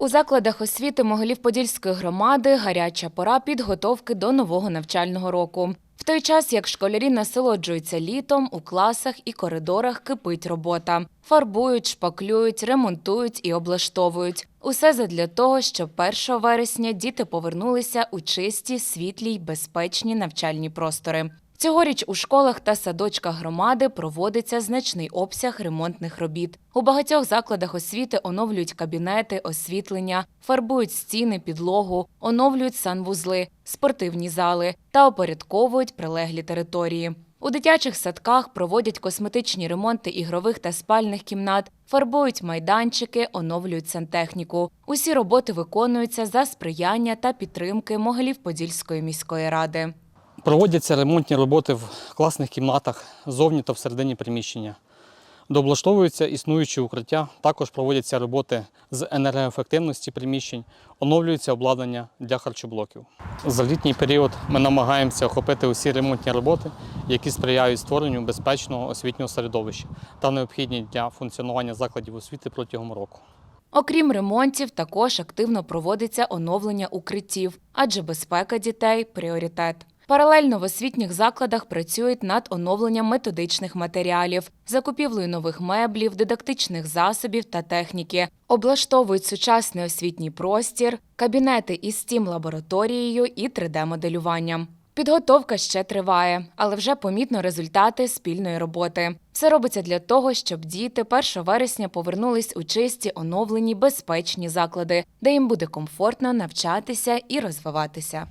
У закладах освіти Могилів-Подільської громади гаряча пора підготовки до нового навчального року. В той час, як школярі насолоджуються літом, у класах і коридорах кипить робота. Фарбують, шпаклюють, ремонтують і облаштовують. Усе задля того, щоб 1 вересня діти повернулися у чисті, світлі й безпечні навчальні простори. Цьогоріч у школах та садочках громади проводиться значний обсяг ремонтних робіт. У багатьох закладах освіти оновлюють кабінети, освітлення, фарбують стіни, підлогу, оновлюють санвузли, спортивні зали та опорядковують прилеглі території. У дитячих садках проводять косметичні ремонти ігрових та спальних кімнат, фарбують майданчики, оновлюють сантехніку. Усі роботи виконуються за сприяння та підтримки Могилів-Подільської міської ради. Проводяться ремонтні роботи в класних кімнатах зовні та всередині приміщення. Дооблаштовуються існуючі укриття, також проводяться роботи з енергоефективності приміщень, оновлюється обладнання для харчоблоків. За літній період ми намагаємося охопити усі ремонтні роботи, які сприяють створенню безпечного освітнього середовища та необхідні для функціонування закладів освіти протягом року. Окрім ремонтів, також активно проводиться оновлення укриттів, адже безпека дітей пріоритет. Паралельно в освітніх закладах працюють над оновленням методичних матеріалів, закупівлею нових меблів, дидактичних засобів та техніки, облаштовують сучасний освітній простір, кабінети із стім лабораторією і 3D-моделюванням. Підготовка ще триває, але вже помітно результати спільної роботи. Все робиться для того, щоб діти 1 вересня повернулись у чисті, оновлені, безпечні заклади, де їм буде комфортно навчатися і розвиватися.